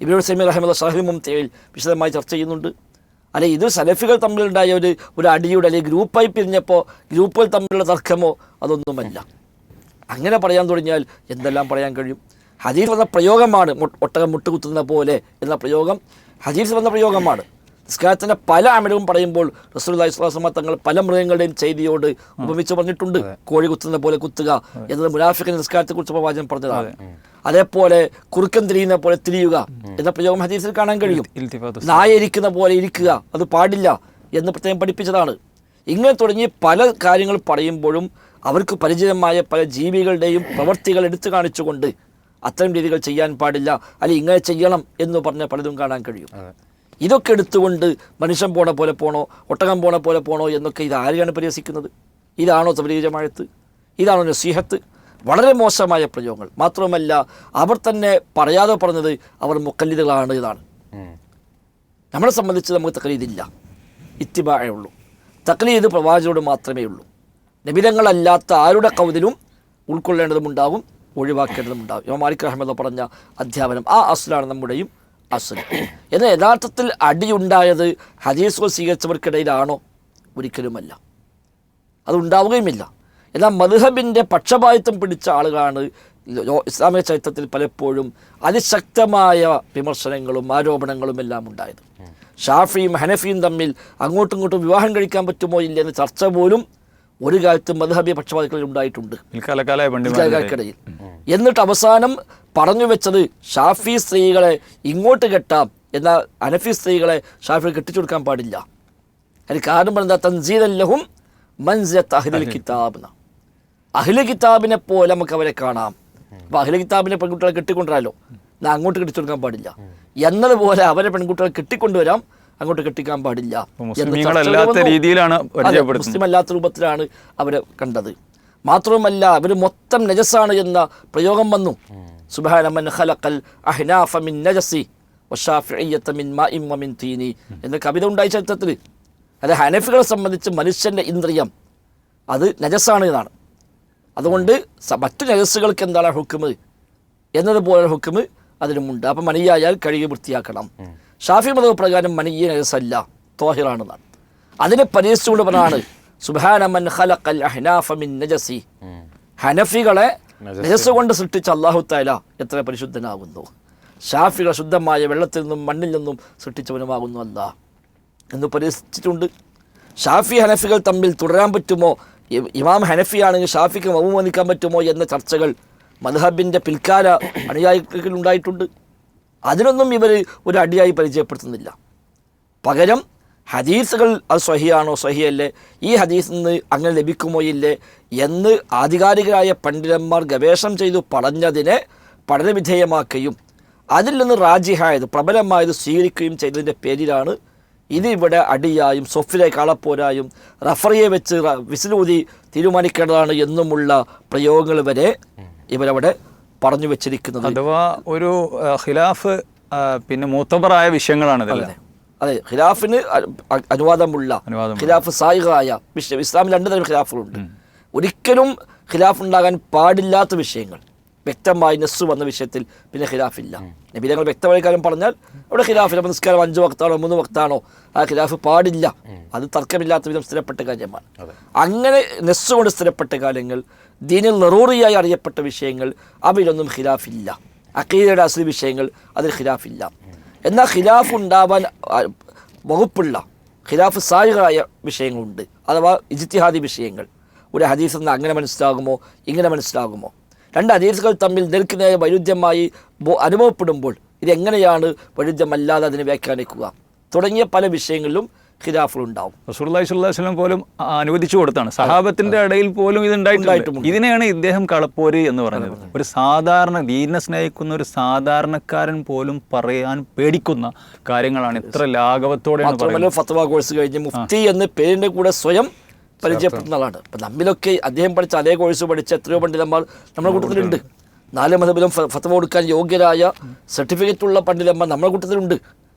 ഇബിനോട് സമീർ അഹമ്മദ് ഷാഹി മുംതയിൽ വിശദമായി ചർച്ച ചെയ്യുന്നുണ്ട്. അല്ലെ ഇത് സലഫികൾ തമ്മിലുണ്ടായ ഒരു ഒരു അടിയുടെ അല്ലെങ്കിൽ ഗ്രൂപ്പായി പിരിഞ്ഞപ്പോൾ ഗ്രൂപ്പുകൾ തമ്മിലുള്ള തർക്കമോ അതൊന്നുമല്ല. അങ്ങനെ പറയാൻ തുടങ്ങിയാൽ എന്തെല്ലാം പറയാൻ കഴിയും? ഹദീസ് വന്ന പ്രയോഗമാണ് ഒട്ടകം മുട്ടുകുത്തുന്ന പോലെ എന്ന പ്രയോഗം. ഹദീസ് വന്ന പ്രയോഗമാണ്. നിസ്കാരത്തിന്റെ പല അമിഴവും പറയുമ്പോൾ റസൂൽ ഇസ്ലാസ്മ തങ്ങൾ പല മൃഗങ്ങളുടെയും ചെയ്തിയോട് ഉപമിച്ച് പറഞ്ഞിട്ടുണ്ട്. കോഴി കുത്തുന്ന പോലെ കുത്തുക എന്നത് മുനാഫിക്കിന്റെ നിസ്കാരത്തെക്കുറിച്ച് പ്രവാചകൻ പറഞ്ഞതാണ്. അതേപോലെ കുറുക്കൻ തിരിയുന്ന പോലെ തിരിയുക എന്ന പ്രയോഗം ഹദീസിൽ കാണാൻ കഴിയും. നായ ഇരിക്കുന്ന പോലെ ഇരിക്കുക അത് പാടില്ല എന്ന് പ്രത്യേകം പഠിപ്പിച്ചതാണ്. ഇങ്ങനെ തുടങ്ങി പല കാര്യങ്ങൾ പറയുമ്പോഴും അവർക്ക് പരിചിതമായ പല ജീവികളുടെയും പ്രവൃത്തികൾ എടുത്തു കാണിച്ചുകൊണ്ട് അത്തരം രീതികൾ ചെയ്യാൻ പാടില്ല അല്ലെങ്കിൽ ഇങ്ങനെ ചെയ്യണം എന്ന് പറഞ്ഞ പലതും കാണാൻ കഴിയും. ഇതൊക്കെ എടുത്തുകൊണ്ട് മനുഷ്യൻ പോണ പോലെ പോണോ ഒട്ടകം പോണ പോലെ പോണോ എന്നൊക്കെ ഇത് ആരെയാണ് പരിഹസിക്കുന്നത്? ഇതാണോ തബലീജമാഴത്ത് ഇതാണോ നസീഹത്ത്? വളരെ മോശമായ പ്രയോഗങ്ങൾ. മാത്രമല്ല അവർ തന്നെ പറയാതെ പറഞ്ഞത് അവർ മുക്കല്ലിതുകളാണ് ഇതാണ് നമ്മളെ സംബന്ധിച്ച് നമുക്ക് തക്ലീദില്ല ഇത്തിബാഴേ ഉള്ളൂ. തക്ലീദ് പ്രവാചകരോട് മാത്രമേ ഉള്ളൂ. നിബിധങ്ങളല്ലാത്ത ആരുടെ കൗതിലും ഉൾക്കൊള്ളേണ്ടതുമുണ്ടാവും ഒഴിവാക്കേണ്ടതുമുണ്ടാവും ഇമാം മാലിക് അഹമ്മദ് പറഞ്ഞ അധ്യാപനം ആ അസുലാണ് നമ്മുടെയും അസുൽ എന്നാൽ യഥാർത്ഥത്തിൽ അടിയുണ്ടായത് ഹദീസുകൾ സ്വീകരിച്ചവർക്കിടയിലാണോ? ഒരിക്കലുമല്ല. അതുണ്ടാവുകയുമില്ല. എന്നാൽ മധുഹബിന്റെ പക്ഷപാതിത്വം പിടിച്ച ആളുകളാണ് ഇസ്ലാമിക ചരിത്രത്തിൽ പലപ്പോഴും അതിശക്തമായ വിമർശനങ്ങളും ആരോപണങ്ങളും എല്ലാം ഉണ്ടായത്. ഷാഫിയും ഹനഫിയും തമ്മിൽ അങ്ങോട്ടും ഇങ്ങോട്ടും വിവാഹം കഴിക്കാൻ പറ്റുമോ ഇല്ല എന്ന ചർച്ച പോലും ഒരു കാലത്ത് മധുഹബി പക്ഷപാതികളിൽ ഉണ്ടായിട്ടുണ്ട്. ഇടയിൽ എന്നിട്ട് അവസാനം പറഞ്ഞു വെച്ചത് ഷാഫി സ്ത്രീകളെ ഇങ്ങോട്ട് കെട്ടാം എന്നാൽ അനഫി സ്ത്രീകളെ ഷാഫി കെട്ടിച്ചു കൊടുക്കാൻ പാടില്ല. അതിന് കാരണം എന്താ? തൻസീലല്ലഹും മൻസത്ത് അഹ്ലുൽ കിതാബ് അഹ്ലു കിതാബിനെ പോലെ നമുക്ക് അവരെ കാണാം. അപ്പോൾ അഹ്ലു കിതാബിനെ പെൺകുട്ടികളെ കെട്ടിക്കൊണ്ടുവരാലോ? എന്നാൽ അങ്ങോട്ട് കെട്ടിച്ചു കൊടുക്കാൻ പാടില്ല. എന്നതുപോലെ അവരെ പെൺകുട്ടികളെ കെട്ടിക്കൊണ്ടുവരാം. അങ്ങോട്ട് കെട്ടിക്കാൻ പാടില്ല എന്ന്. രീതിയിലാണ് മുസ്ലിം അല്ലാത്ത രൂപത്തിലാണ് അവരെ കണ്ടത്. മാത്രവുമല്ല അവർ മൊത്തം നജസാണ് എന്ന പ്രയോഗം വന്നു. സുബ്ഹാന മൻ ഖലഖൽ അഹ്നാഫ മിൻ നജസി തീനി എന്ന കവിത ഉണ്ടായ ചരിത്രത്തിൽ അത് ഹനഫികളെ സംബന്ധിച്ച് മനുഷ്യന്റെ ഇന്ദ്രിയം. അത് നജസ്സാണ് എന്നാണ്. അതുകൊണ്ട് മറ്റു നജസ്സുകൾക്ക് എന്താണ് ഹുക്കുമ് എന്നതുപോലെ ഹുക്കുമ് അതിനുമുണ്ട്. അപ്പം മണിയായാൽ കഴുകി വൃത്തിയാക്കണം. ഷാഫി മതവ് പ്രകാരം മനിയ നജസല്ല തോഹിറാണെന്നാണ് അതിനെ പരിഹസിച്ചുകൊണ്ട് പറഞ്ഞാണ് സുബാനമൻ ഖലഖൽ അഹ്നാഫ മിൻ നജസി. ഹനഫികളെ നജസ്. കൊണ്ട് സൃഷ്ടിച്ച അള്ളാഹു താല എത്ര പരിശുദ്ധനാകുന്നു. ഷാഫികൾ ശുദ്ധമായ വെള്ളത്തിൽ നിന്നും മണ്ണിൽ നിന്നും സൃഷ്ടിച്ചവനുമാകുന്നു അല്ല. എന്ന് പരിഹസിച്ചിട്ടുണ്ട് ഷാഫി ഹനഫികൾ തമ്മിൽ തുടരാൻ പറ്റുമോ? ഇമാം ഹനഫിയാണെങ്കിൽ ഷാഫിക്ക് മൗമനിക്കാൻ പറ്റുമോ? എന്ന ചർച്ചകൾ മദ്ഹബിന്റെ പിൽക്കാല അനുയായികളിൽ ഉണ്ടായിട്ടുണ്ട് അതിനൊന്നും ഇവർ ഒരു അടിയായി പരിചയപ്പെടുത്തുന്നില്ല. പകരം ഹദീസുകൾ അത് സ്വഹിയാണോ സ്വഹിയല്ലേ ഈ ഹദീസിൽ നിന്ന് അങ്ങനെ ലഭിക്കുമോ ഇല്ലേ? എന്ന് ആധികാരികരായ പണ്ഡിതന്മാർ ഗവേഷണം ചെയ്തു പറഞ്ഞതിനെ പഠനവിധേയമാക്കുകയും അതിൽ നിന്ന് റാജിഹായത് പ്രബലമായത് സ്വീകരിക്കുകയും ചെയ്തതിന്റെ പേരിലാണ് ഇതിവിടെ അടിയായും സൊഫിലെ കാളപ്പോരായും റഫറിയെ വെച്ച് വിസിലൂതി തീരുമാനിക്കേണ്ടതാണ് എന്നുമുള്ള പ്രയോഗങ്ങൾ വരെ ഇവരവിടെ പറഞ്ഞു വെച്ചിരിക്കുന്നത്. അഥവാ ഒരു ഖിലാഫ് പിന്നെ മൂത്തബറായ വിഷയങ്ങളാണ് അതെ. അതെ ഖിലാഫിന് അനുവാദമുള്ള. ഖിലാഫ് സായികായ വിഷയം. ഇസ്ലാമിൽ രണ്ട് തരം ഖിലാഫുകളുണ്ട്. ഒരിക്കലും ഖിലാഫ് ഉണ്ടാകാൻ പാടില്ലാത്ത വിഷയങ്ങൾ വ്യക്തമായി നെസ് വന്ന വിഷയത്തിൽ പിന്നെ ഖിലാഫില്ല. നബിതങ്ങൾ വ്യക്തമായ കാര്യം പറഞ്ഞാൽ അവിടെ ഖിലാഫില്ല അപ്പോൾ നിസ്കാരം അഞ്ച് വക്താണോ മൂന്ന് വക്താണോ ആ ഖിലാഫ് പാടില്ല. അത് തർക്കമില്ലാത്ത വിധം സ്ഥിരപ്പെട്ട കാര്യമാണ്. അങ്ങനെ നെസ്സുകൊണ്ട് സ്ഥിരപ്പെട്ട കാര്യങ്ങൾ ദീനിൽ നെറൂറിയായി അറിയപ്പെട്ട വിഷയങ്ങൾ അവയിലൊന്നും ഖിലാഫില്ല. അക്കീദയുടെ അസലി വിഷയങ്ങൾ അതിൽ ഖിലാഫില്ല. എന്നാൽ ഖിലാഫ് ഉണ്ടാവാൻ വകുപ്പുള്ള ഖിലാഫ് സായികളായ വിഷയങ്ങളുണ്ട്. അഥവാ ഇജിത്തിഹാദി വിഷയങ്ങൾ. ഒരു ഹദീസിൽ നിന്ന് അങ്ങനെ മനസ്സിലാകുമോ ഇങ്ങനെ മനസ്സിലാകുമോ? രണ്ട് ഹദീസുകൾ തമ്മിൽ നിൽക്കുന്നതായ വൈരുദ്ധ്യമായി അനുഭവപ്പെടുമ്പോൾ ഇതെങ്ങനെയാണ് വൈരുദ്ധ്യമല്ലാതെ അതിനെ വ്യാഖ്യാനിക്കുക? തുടങ്ങിയ പല വിഷയങ്ങളിലും റസൂർലായി സ്വല്ലം പോലും അനുവദിച്ചു കൊടുത്താണ്. സഹാബത്തിന്റെ ഇടയിൽ പോലും ഇത് ഉണ്ടായിട്ടുണ്ട് ഉണ്ടായിട്ടുമുണ്ട്. ഇതിനെയാണ് ഇദ്ദേഹം കളപ്പോര് എന്ന് പറഞ്ഞത് ഒരു സാധാരണ ദീനെ സ്നേഹിക്കുന്ന ഒരു സാധാരണക്കാരൻ പോലും പറയാൻ പേടിക്കുന്ന കാര്യങ്ങളാണ്. ഇത്ര ലാഘവത്തോടെ പറയുന്നത്. ഫത്വ കോഴ്സ് കഴിഞ്ഞ് മുഫ്തി എന്ന് പേരിന്റെ കൂടെ സ്വയം പരിചയപ്പെടുന്ന ആളാണ് അപ്പം നമ്മിലൊക്കെ അദ്ദേഹം പഠിച്ച അതേ കോഴ്സ് പഠിച്ച എത്രയോ പണ്ഡിതന്മാർ നമ്മുടെ കൂട്ടത്തിലുണ്ട്. നാല് മതബിലും ഫത്വ കൊടുക്കാൻ യോഗ്യരായ സർട്ടിഫിക്കറ്റ് ഉള്ള പണ്ഡിതന്മാർ നമ്മുടെ കൂട്ടത്തിലുണ്ട്.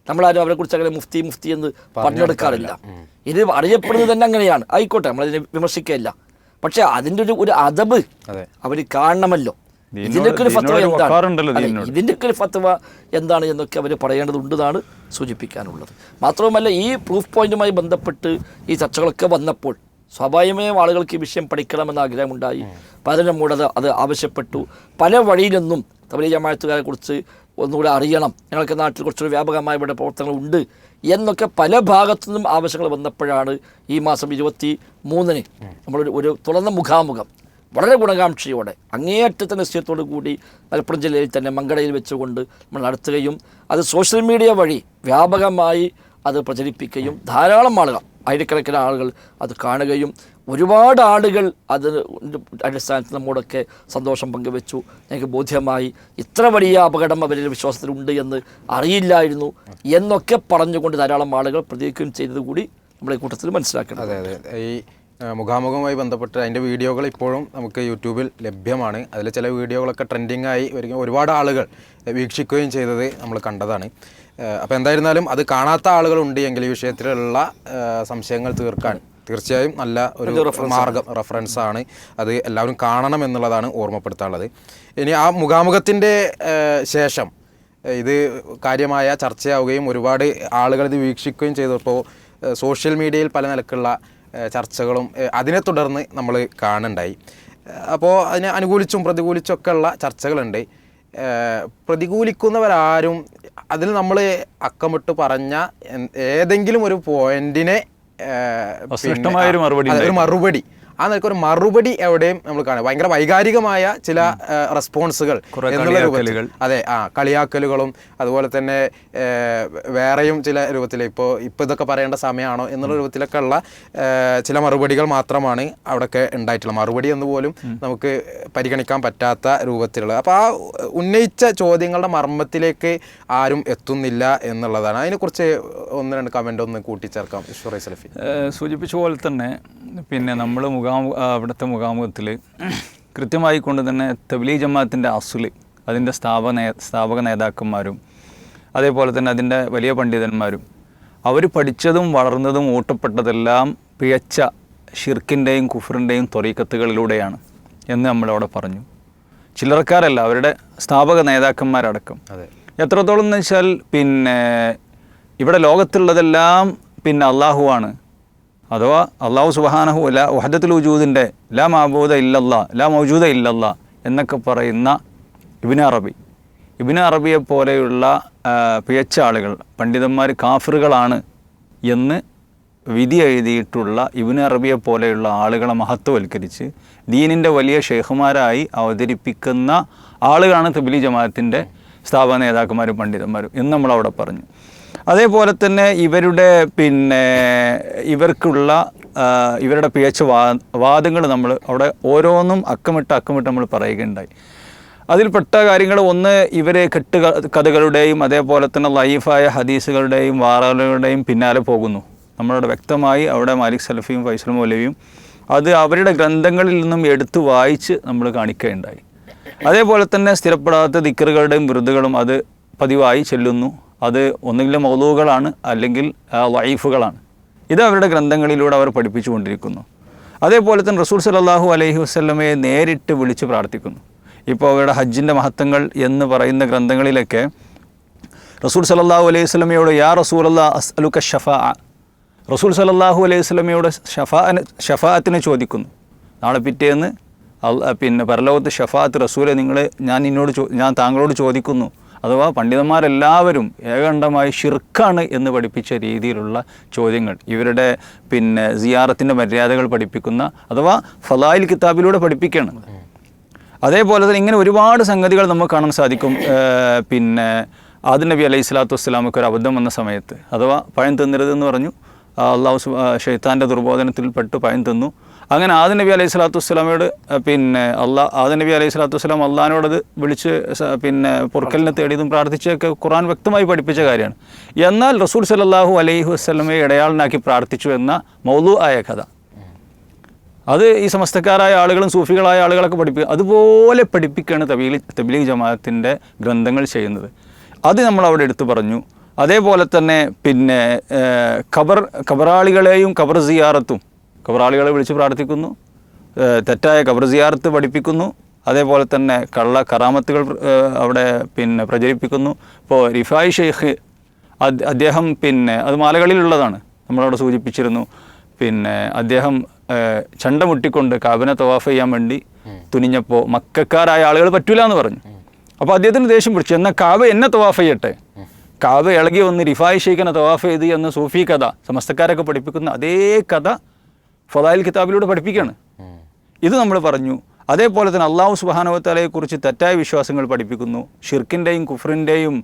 നമ്മളാരും അവരെ കുറിച്ച് അങ്ങനെ മുഫ്തി മുഫ്തി എന്ന് പറഞ്ഞെടുക്കാറില്ല. ഇത് അറിയപ്പെടുന്നത് തന്നെ അങ്ങനെയാണ്. ആയിക്കോട്ടെ നമ്മളതിനെ വിമർശിക്കുകയല്ല. പക്ഷെ അതിന്റെ ഒരു ഒരു അതബ് അതെ. അവർ കാണണമല്ലോ. ഇതിന്റെയൊക്കെ ഒരു ഫത്വ എന്താണ്? ഇതിന്റെയൊക്കെ ഒരു ഫത്വ എന്താണ് എന്നൊക്കെ അവർ പറയേണ്ടതുണ്ടെന്നാണ് സൂചിപ്പിക്കാനുള്ളത്. മാത്രവുമല്ല ഈ പ്രൂഫ് പോയിന്റുമായി ബന്ധപ്പെട്ട് ഈ ചർച്ചകളൊക്കെ വന്നപ്പോൾ സ്വാഭാവികമായും ആളുകൾക്ക് ഈ വിഷയം പഠിക്കണമെന്ന ആഗ്രഹമുണ്ടായി. പലരും കൂടെ അത് ആവശ്യപ്പെട്ടു. പല വഴിയിലൊന്നും തബലീ ജമാഅത്തുകാരെ കുറിച്ച് ഒന്നുകൂടെ അറിയണം. ഞങ്ങൾക്ക് നാട്ടിൽ കുറച്ചൊരു വ്യാപകമായ ഇവിടെ പ്രവർത്തനങ്ങൾ ഉണ്ട് എന്നൊക്കെ പല ഭാഗത്തു നിന്നും ആവശ്യങ്ങൾ വന്നപ്പോഴാണ് ഈ മാസം ഇരുപത്തി മൂന്നിന് നമ്മളൊരു ഒരു തുറന്ന മുഖാമുഖം വളരെ ഗുണകാംക്ഷയോടെ അങ്ങേയറ്റത്തെ നിശ്ചയത്തോടു കൂടി മലപ്പുറം ജില്ലയിൽ തന്നെ മങ്കടയിൽ വെച്ചുകൊണ്ട് നമ്മൾ നടത്തുകയും അത് സോഷ്യൽ മീഡിയ വഴി വ്യാപകമായി അത് പ്രചരിപ്പിക്കുകയും ധാരാളം ആളുകൾ ആയിരക്കണക്കിന് ആളുകൾ അത് കാണുകയും ഒരുപാട് ആളുകൾ അത് അടിസ്ഥാനത്തിൽ നമ്മോടൊക്കെ സന്തോഷം പങ്കുവെച്ചു. ഞങ്ങൾക്ക് ബോധ്യമായി ഇത്ര വലിയ അപകടം അവരുടെ വിശ്വാസത്തിലുണ്ട് എന്ന് അറിയില്ലായിരുന്നു എന്നൊക്കെ പറഞ്ഞുകൊണ്ട് ധാരാളം ആളുകൾ പ്രതികരിക്കുകയും ചെയ്തത് കൂടി നമ്മുടെ കൂട്ടത്തിൽ മനസ്സിലാക്കണം. അതെ അതെ. ഈ മുഖാമുഖമായി ബന്ധപ്പെട്ട് അതിന്റെ വീഡിയോകൾ ഇപ്പോഴും നമുക്ക് യൂട്യൂബിൽ ലഭ്യമാണ്. അതിൽ ചില വീഡിയോകളൊക്കെ ട്രെൻഡിങ്ങായി വരികയും ഒരുപാട് ആളുകൾ വീക്ഷിക്കുകയും ചെയ്തത് നമ്മൾ കണ്ടതാണ്. അപ്പോൾ എന്തായിരുന്നാലും അത് കാണാത്ത ആളുകളുണ്ട് എങ്കിൽ ഈ വിഷയത്തിലുള്ള സംശയങ്ങൾ തീർക്കാൻ തീർച്ചയായും നല്ല ഒരു മാർഗം റെഫറൻസ് ആണ്. അത് എല്ലാവരും കാണണം എന്നുള്ളതാണ് ഓർമ്മപ്പെടുത്താനുള്ളത്. ഇനി ആ മുഖാമുഖത്തിന്റെ ശേഷം ഇത് കാര്യമായ ചർച്ചയാവുകയും ഒരുപാട് ആളുകൾ ഇത് വീക്ഷിക്കുകയും ചെയ്തപ്പോൾ സോഷ്യൽ മീഡിയയിൽ പല നിലക്കുള്ള ചർച്ചകളും അതിനെ തുടർന്ന് നമ്മൾ കാണുണ്ടായി അപ്പോൾ അതിനെ അനുകൂലിച്ചും പ്രതികൂലിച്ചും ഒക്കെ ഉള്ള ചർച്ചകളുണ്ട്. പ്രതികൂലിക്കുന്നവരാരും അതിൽ നമ്മൾ അക്കമിട്ട് പറഞ്ഞ ഏതെങ്കിലും ഒരു പോയിന്റിനെ ഒരു മറുപടി. ആ നിലയ്ക്ക് ഒരു മറുപടി എവിടെയും നമ്മൾ കാണാം. ഭയങ്കര വൈകാരികമായ ചില റെസ്പോൺസുകൾ എന്നുള്ള രൂപത്തിൽ. അതെ ആ കളിയാക്കലുകളും അതുപോലെ തന്നെ വേറെയും ചില രൂപത്തിൽ ഇപ്പോൾ ഇപ്പോൾ ഇതൊക്കെ പറയേണ്ട സമയമാണോ എന്നുള്ള രൂപത്തിലൊക്കെ ഉള്ള ചില മറുപടികൾ മാത്രമാണ് അവിടെയൊക്കെ ഉണ്ടായിട്ടുള്ളത്. മറുപടി എന്ന് പോലും നമുക്ക് പരിഗണിക്കാൻ പറ്റാത്ത രൂപത്തിലുള്ള. അപ്പോൾ ആ ഉന്നയിച്ച ചോദ്യങ്ങളുടെ മർമ്മത്തിലേക്ക് ആരും എത്തുന്നില്ല എന്നുള്ളതാണ്. അതിനെക്കുറിച്ച് ഒന്ന് രണ്ട് കമന്റ് ഒന്ന് കൂട്ടിച്ചേർക്കാം സൂചിപ്പിച്ച പോലെ തന്നെ പിന്നെ നമ്മൾ മുഖാമു ആ, അവിടുത്തെ മുഖാമുഖത്തിൽ കൃത്യമായി കൊണ്ട് തന്നെ തബ്ലീ ജമാഅത്തിന്റെ അസുൽ അതിന്റെ സ്ഥാപക നേ സ്ഥാപക നേതാക്കന്മാരും അതേപോലെ തന്നെ അതിന്റെ വലിയ പണ്ഡിതന്മാരും അവർ പഠിച്ചതും വളർന്നതും ഊട്ടപ്പെട്ടതെല്ലാം പിഴച്ച ഷിർക്കിന്റെയും കുഫറിന്റെയും തൊറീക്കത്തുകളിലൂടെയാണ് എന്ന് നമ്മളവിടെ പറഞ്ഞു. ചില്ലറക്കാരല്ല അവരുടെ സ്ഥാപക നേതാക്കന്മാരടക്കം. അതെ. എത്രത്തോളം എന്ന് വെച്ചാൽ പിന്നെ ഇവിടെ ലോകത്തുള്ളതെല്ലാം പിന്നെ അള്ളാഹുവാണ് അഥവാ അള്ളാഹു സുബാനഹു ലാ വഹദത്തുൽ വജൂദിന്റെ ലാ മാബൂദ ഇല്ലല്ലാ ലാ മൗജൂദ ഇല്ലല്ലാ എന്നൊക്കെ പറയുന്ന ഇബിന് അറബി. ഇബിന് അറബിയെ പോലെയുള്ള പിയച്ച ആളുകൾ പണ്ഡിതന്മാർ കാഫറുകളാണ് എന്ന് വിധി എഴുതിയിട്ടുള്ള ഇബിന് അറബിയെ പോലെയുള്ള ആളുകളെ മഹത്വവൽക്കരിച്ച് ദീനിന്റെ വലിയ ഷെയ്ഖുമാരായി അവതരിപ്പിക്കുന്ന ആളുകളാണ് തബിലി ജമാഅത്തിന്റെ സ്ഥാപന നേതാക്കന്മാരും പണ്ഡിതന്മാരും എന്ന് നമ്മളവിടെ പറഞ്ഞു. അതേപോലെ തന്നെ ഇവരുടെ പിന്നെ ഇവർക്കുള്ള ഇവരുടെ പിഴച്ച വാ വാദങ്ങൾ നമ്മൾ അവിടെ ഓരോന്നും അക്കമിട്ട് അക്കമിട്ട് നമ്മൾ പറയുകയുണ്ടായി. അതിൽപ്പെട്ട കാര്യങ്ങൾ ഒന്ന് ഇവരെ കെട്ട് കഥകളുടെയും അതേപോലെ തന്നെ ലൈഫായ ഹദീസുകളുടെയും വാറകളുടെയും പിന്നാലെ പോകുന്നു. നമ്മളവിടെ വ്യക്തമായി അവിടെ മാലിക് സലഫിയും ഫൈസൽ മൗലവിയും അത് അവരുടെ ഗ്രന്ഥങ്ങളിൽ നിന്നും എടുത്തു വായിച്ച് നമ്മൾ കാണിക്കുകയുണ്ടായി. അതേപോലെ തന്നെ സ്ഥിരപ്പെടാത്ത ദിക്കറുകളുടെയും വിരുദ്ധകളും അത് പതിവായി ചെല്ലുന്നു. അത് ഒന്നുകിൽ മൗലൂകളാണ് അല്ലെങ്കിൽ വൈഫുകളാണ് ഇത് അവരുടെ ഗ്രന്ഥങ്ങളിലൂടെ അവർ പഠിപ്പിച്ചുകൊണ്ടിരിക്കുന്നു. അതേപോലെ തന്നെ റസൂൽ സലാഹു അലൈഹി വസ്ലമയെ നേരിട്ട് വിളിച്ച് പ്രാർത്ഥിക്കുന്നു. ഇപ്പോൾ അവരുടെ ഹജ്ജിന്റെ മഹത്വങ്ങൾ എന്ന് പറയുന്ന ഗ്രന്ഥങ്ങളിലൊക്കെ റസൂൽ സലല്ലാഹു അലൈഹി സ്വലമയോട് യാ റസൂൽ അല്ലാ അസ് അലുക്ക ഷഫാ റസൂൽ സലല്ലാഹു അലൈഹി സ്വലമയോട് ഷഫാന് ഷഫാത്തിനെ ചോദിക്കുന്നു. നാളെ പിറ്റേന്ന് പിന്നെ പരലോകത്ത് ഷഫാത്ത് റസൂലെ നിങ്ങൾ ഞാൻ നിന്നോട് ഞാൻ താങ്കളോട് ചോദിക്കുന്നു. അഥവാ പണ്ഡിതന്മാരെല്ലാവരും ഏകണ്ഠമായി ഷിർക്കാണ് എന്ന് പഠിപ്പിച്ച രീതിയിലുള്ള ചോദ്യങ്ങൾ. ഇവരുടെ പിന്നെ സിയാറത്തിന്റെ മര്യാദകൾ പഠിപ്പിക്കുന്ന അഥവാ ഫലായിൽ കിതാബിലൂടെ പഠിപ്പിക്കുകയാണ് അതേപോലെ തന്നെ ഇങ്ങനെ ഒരുപാട് സംഗതികൾ നമുക്ക് കാണാൻ സാധിക്കും. പിന്നെ ആദ് നബി അലൈഹി സ്വലാത്തു വസ്സലാമൊക്കെ ഒരു അബദ്ധം വന്ന സമയത്ത്. അഥവാ പഴം തിന്നരുത് എന്ന് പറഞ്ഞു അള്ളാഹു ഷെയ്ത്താന്റെ ദുർബോധനത്തിൽപ്പെട്ട് പഴം തിന്നു. അങ്ങനെ ആദി നബി അലൈഹി സ്വലാത്തു വസ്സലാമയോട് പിന്നെ അള്ളാ ആദി നബി അലൈഹി സ്വലാത്തു വസ്സലാം അള്ളഹാനോടത് വിളിച്ച് പിന്നെ പൊറുക്കലിനെ തേടിയതും പ്രാർത്ഥിച്ചൊക്കെ ഖുറാൻ വ്യക്തമായി പഠിപ്പിച്ച കാര്യമാണ്. എന്നാൽ റസൂൽ സല്ലല്ലാഹു അലൈഹി വസ്ലമയെ ഇടയാളനാക്കി പ്രാർത്ഥിച്ചു എന്ന മൗലു ആയ കഥ. അത് ഈ സമസ്തക്കാരായ ആളുകളും സൂഫികളായ ആളുകളൊക്കെ പഠിപ്പിക്കുക അതുപോലെ പഠിപ്പിക്കുകയാണ് തബീലി തബീലി ജമാഅത്തിന്റെ ഗ്രന്ഥങ്ങൾ ചെയ്യുന്നത്. അത് നമ്മൾ അവിടെ എടുത്തു പറഞ്ഞു. അതേപോലെ തന്നെ പിന്നെ ഖബർ ഖബറാളികളെയും ഖബർ സിയാറത്തും ഖബറാളികളെ വിളിച്ച് പ്രാർത്ഥിക്കുന്നു. തെറ്റായ ഖബർ സിയാർത്ത് പഠിപ്പിക്കുന്നു. അതേപോലെ തന്നെ കള്ള കറാമത്തുകൾ അവിടെ പിന്നെ പ്രചരിപ്പിക്കുന്നു. ഇപ്പോൾ റിഫായ് ഷെയ്ഖ് അദ് അദ്ദേഹം പിന്നെ അത് മാലകളിലുള്ളതാണ്. നമ്മളവിടെ സൂചിപ്പിച്ചിരുന്നു. പിന്നെ അദ്ദേഹം ചണ്ട മുട്ടിക്കൊണ്ട് കാബിനെ തവാഫ് ചെയ്യാൻ വേണ്ടി തുനിഞ്ഞപ്പോൾ മക്കാരായ ആളുകൾ പറ്റൂല എന്ന് പറഞ്ഞു. അപ്പോൾ അദ്ദേഹത്തിന് ദേഷ്യം പിടിച്ചു. എന്നാൽ കാബ എന്നെ തവാഫ് ചെയ്യട്ടെ? കാബ ഇളകി വന്ന് റിഫായ് ഷെയ്ഖിനെ തവാഫ് ചെയ്ത് എന്ന് സൂഫി കഥ സമസ്തക്കാരൊക്കെ പഠിപ്പിക്കുന്ന അതേ കഥ ഫതായിൽ കിതാബിലൂടെ പഠിപ്പിക്കുകയാണ് ഇത് നമ്മൾ പറഞ്ഞു. അതേപോലെ തന്നെ അള്ളാഹു സുബാനവത്താലയെക്കുറിച്ച് തെറ്റായ വിശ്വാസങ്ങൾ പഠിപ്പിക്കുന്നു. ഷിർക്കിന്റെയും കുഫറിന്റെയും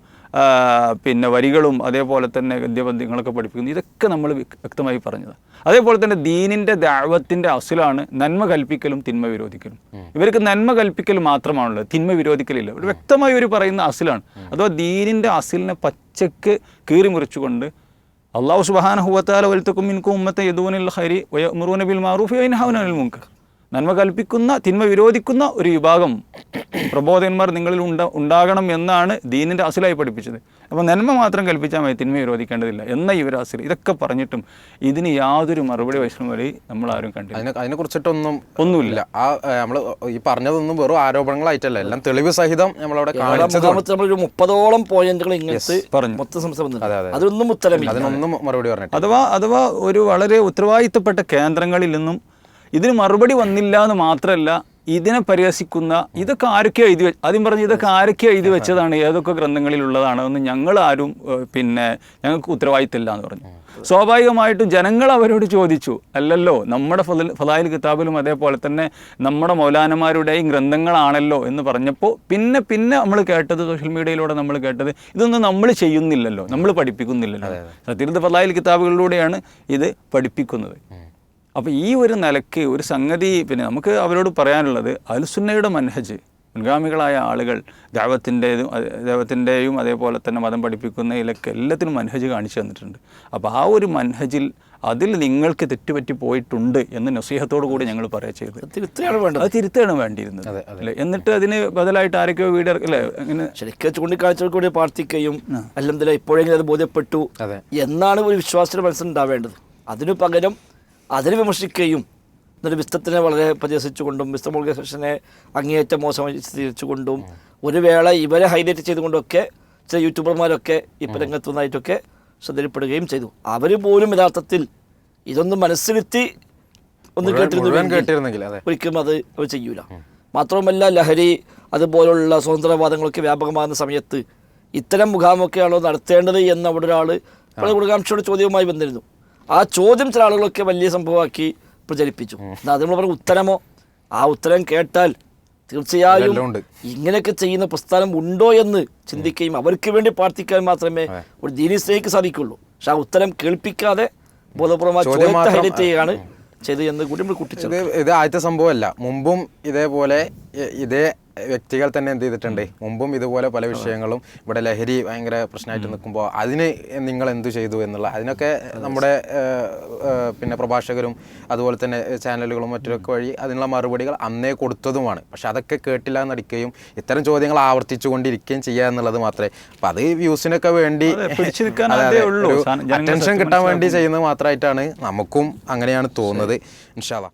പിന്നെ വരികളും അതേപോലെ തന്നെ ഗദ്യബന്ധങ്ങളൊക്കെ പഠിപ്പിക്കുന്നു. ഇതൊക്കെ നമ്മൾ വ്യക്തമായി പറഞ്ഞത്. അതേപോലെ തന്നെ ദീനിന്റെ ദാവത്തിന്റെ അസുലാണ് നന്മ കൽപ്പിക്കലും തിന്മ വിരോധിക്കലും. ഇവർക്ക് നന്മ കൽപ്പിക്കൽ മാത്രമാണുള്ളത്. തിന്മ വിരോധിക്കലില്ല. ഒരു വ്യക്തമായി ഇവർ പറയുന്ന അസിലാണ്. അഥവാ ദീനിന്റെ അസിലിനെ പച്ചക്ക് കീറി മുറിച്ചുകൊണ്ട് അള്ളാഹു സുബഹാനഹുവത്താല വലുത്തക്കും മിൻകും ഉമ്മത്തെ യദൂനിൽ ഹരി മുറുവന ബിൽ മാറൂഫി അനിൽ മുങ്കർ നന്മ കൽപ്പിക്കുന്ന തിന്മ വിരോധിക്കുന്ന ഒരു വിഭാഗം പ്രബോധന്മാർ നിങ്ങളിൽ ഉണ്ട ഉണ്ടാകണം എന്നാണ് ദീനിന്റെ അസിലായി പഠിപ്പിച്ചത്. അപ്പോൾ നന്മ മാത്രം കൽപ്പിച്ചാൽ മതി തിന്മ വിരോധിക്കേണ്ടതില്ല എന്ന ഇവർ അസിൽ. ഇതൊക്കെ പറഞ്ഞിട്ടും ഇതിന് യാതൊരു മറുപടി വൈഷ്ണവ നമ്മൾ ആരും കണ്ടു അതിനെ അതിനെ കുറിച്ചിട്ടൊന്നും ഒന്നുമില്ല. ആ നമ്മൾ ഈ പറഞ്ഞതൊന്നും വെറും ആരോപണങ്ങളായിട്ടല്ല. എല്ലാം തെളിവ് സഹിതം നമ്മളവിടെ നമ്മളൊരു മുപ്പതോളം പോയിന്റുകൾ ഇങ്ങനത്തെ പറഞ്ഞു. മൊത്തം സംസ്ഥാനം. അതൊന്നും ഉത്തരമില്ല. അതിനൊന്നും മറുപടി പറഞ്ഞിട്ട് അഥവാ അഥവാ ഒരു വളരെ ഉത്തരവാദിത്തപ്പെട്ട കേന്ദ്രങ്ങളിൽ നിന്നും ഇതിന് മറുപടി വന്നില്ല എന്ന് മാത്രമല്ല ഇതിനെ പരിഹസിക്കുന്ന ഇതൊക്കെ ആരൊക്കെ എഴുതി വെച്ച് ആദ്യം പറഞ്ഞു ഇതൊക്കെ ആരൊക്കെ എഴുതി വെച്ചതാണ് ഏതൊക്കെ ഗ്രന്ഥങ്ങളിലുള്ളതാണ് എന്ന് ഞങ്ങൾ ആരും പിന്നെ ഞങ്ങൾക്ക് ഉത്തരവാദിത്തമില്ല എന്ന് പറഞ്ഞു. സ്വാഭാവികമായിട്ടും ജനങ്ങൾ അവരോട് ചോദിച്ചു അല്ലല്ലോ നമ്മുടെ ഫല ഫലായിൽ കിതാബിലും അതേപോലെ തന്നെ നമ്മുടെ മൗലാനമാരുടെയും ഗ്രന്ഥങ്ങളാണല്ലോ എന്ന് പറഞ്ഞപ്പോൾ പിന്നെ പിന്നെ നമ്മൾ കേട്ടത് സോഷ്യൽ മീഡിയയിലൂടെ നമ്മൾ കേട്ടത് ഇതൊന്നും നമ്മൾ ചെയ്യുന്നില്ലല്ലോ നമ്മൾ പഠിപ്പിക്കുന്നില്ലല്ലോ. സത്യത്തിൽ ഫലായിൽ കിതാബുകളിലൂടെയാണ് ഇത് പഠിപ്പിക്കുന്നത്. അപ്പോൾ ഈ ഒരു നിലയ്ക്ക് ഒരു സംഗതി പിന്നെ നമുക്ക് അവരോട് പറയാനുള്ളത് അൽസുന്നയുടെ മൻഹജ് മുൻഗാമികളായ ആളുകൾ ദൈവത്തിന്റെതും ദൈവത്തിന്റെയും അതേപോലെ തന്നെ മതം പഠിപ്പിക്കുന്ന ഇലക്ക് എല്ലാത്തിനും മൻഹജ് കാണിച്ചു തന്നിട്ടുണ്ട്. അപ്പോൾ ആ ഒരു മൻഹജിൽ അതിൽ നിങ്ങൾക്ക് തെറ്റുപറ്റി പോയിട്ടുണ്ട് എന്ന് നസീഹത്തോടു കൂടി ഞങ്ങൾ പറയുക ചെയ്തത്. തിരുത്തുകയാണ് വേണ്ടത്. അത് തിരുത്തുകയാണ് വേണ്ടിയിരുന്നത്. അല്ലേ? എന്നിട്ട് അതിന് ബദലായിട്ട് ആരൊക്കെയോ വീട് അല്ലേ? അങ്ങനെ ശരിക്കും ചൂണ്ടിക്കാഴ്ചകൾ കൂടി പ്രാർത്ഥിക്കുകയും അല്ലെന്നില്ല ഇപ്പോഴെങ്കിലും അത് ബോധ്യപ്പെട്ടു അതെ. എന്നാണ് ഒരു വിശ്വാസത്തിന് മനസ്സിലുണ്ടാവേണ്ടത് അതിനു പകരം അതിനെ വിമർശിക്കുകയും എന്നിട്ട് വിസ്തത്തിനെ വളരെ പരിഹസിച്ചുകൊണ്ടും വിസ്തം ഓർഗനൈസേഷനെ അങ്ങേയറ്റം മോശമായി ചിത്രീകരിച്ചുകൊണ്ടും ഒരു വേള ഇവരെ ഹൈലൈറ്റ് ചെയ്തുകൊണ്ടൊക്കെ ചില യൂട്യൂബർമാരൊക്കെ ഇപ്പം രംഗത്ത് നിന്നായിട്ടൊക്കെ ശ്രദ്ധയിൽപ്പെടുകയും ചെയ്തു. അവർ പോലും യഥാർത്ഥത്തിൽ ഇതൊന്നും മനസ്സിലെത്തി ഒന്ന് കേട്ടിരുന്നു കേട്ടിരുന്നെങ്കിൽ ഒരിക്കലും അത് അവർ ചെയ്യൂല. മാത്രവുമല്ല ലഹരി അതുപോലുള്ള സ്വതന്ത്രവാദങ്ങളൊക്കെ വ്യാപകമാകുന്ന സമയത്ത് ഇത്തരം മുഖാമൊക്കെയാണോ നടത്തേണ്ടത് എന്ന് അവിടെ ഒരാൾ വളരെ ഗുണകാംക്ഷയുടെ ചോദ്യവുമായി വന്നിരുന്നു. ആ ചോദ്യം ചില ആളുകളൊക്കെ വലിയ സംഭവമാക്കി പ്രചരിപ്പിച്ചു. നമ്മൾ പറഞ്ഞ ഉത്തരമോ? ആ ഉത്തരം കേട്ടാൽ തീർച്ചയായും ഇങ്ങനെയൊക്കെ ചെയ്യുന്ന പ്രസ്ഥാനം ഉണ്ടോ എന്ന് ചിന്തിക്കുകയും അവർക്ക് വേണ്ടി പ്രാർത്ഥിക്കാൻ മാത്രമേ ഒരു ദീനി സ്നേഹിക്ക് സാധിക്കുള്ളൂ. പക്ഷെ ആ ഉത്തരം കേൾപ്പിക്കാതെ ബോധപൂർവമായ ചോദ്യം ചോദ്യത്തെ ഹൈലൈറ്റ് ചെയ്യുകയാണ് ചെയ്ത് എന്ന് കൂടി നമ്മൾ കൂട്ടിച്ചത് ഇത് ആദ്യത്തെ സംഭവമല്ല. മുമ്പും ഇതേപോലെ ഇതേ വ്യക്തികൾ തന്നെ എന്ത് ചെയ്തിട്ടുണ്ട്? മുമ്പും ഇതുപോലെ പല വിഷയങ്ങളും ഇവിടെ ലഹരി ഭയങ്കര പ്രശ്നമായിട്ട് നിൽക്കുമ്പോൾ അതിന് നിങ്ങൾ എന്തു ചെയ്തു എന്നുള്ള അതിനൊക്കെ നമ്മുടെ പിന്നെ പ്രഭാഷകരും അതുപോലെ തന്നെ ചാനലുകളും മറ്റൊക്കെ വഴി അതിനുള്ള മറുപടികൾ അന്നേ കൊടുത്തതുമാണ്. പക്ഷെ അതൊക്കെ കേട്ടില്ല എന്നടിക്കുകയും ഇത്തരം ചോദ്യങ്ങൾ ആവർത്തിച്ചു കൊണ്ടിരിക്കുകയും ചെയ്യുക എന്നുള്ളത് മാത്രമേ. അപ്പം അത് വ്യൂസിനൊക്കെ വേണ്ടി അറ്റൻഷൻ കിട്ടാൻ വേണ്ടി ചെയ്യുന്നത് മാത്രമായിട്ടാണ് നമുക്കും അങ്ങനെയാണ് തോന്നുന്നത്. ഇൻഷാല്ല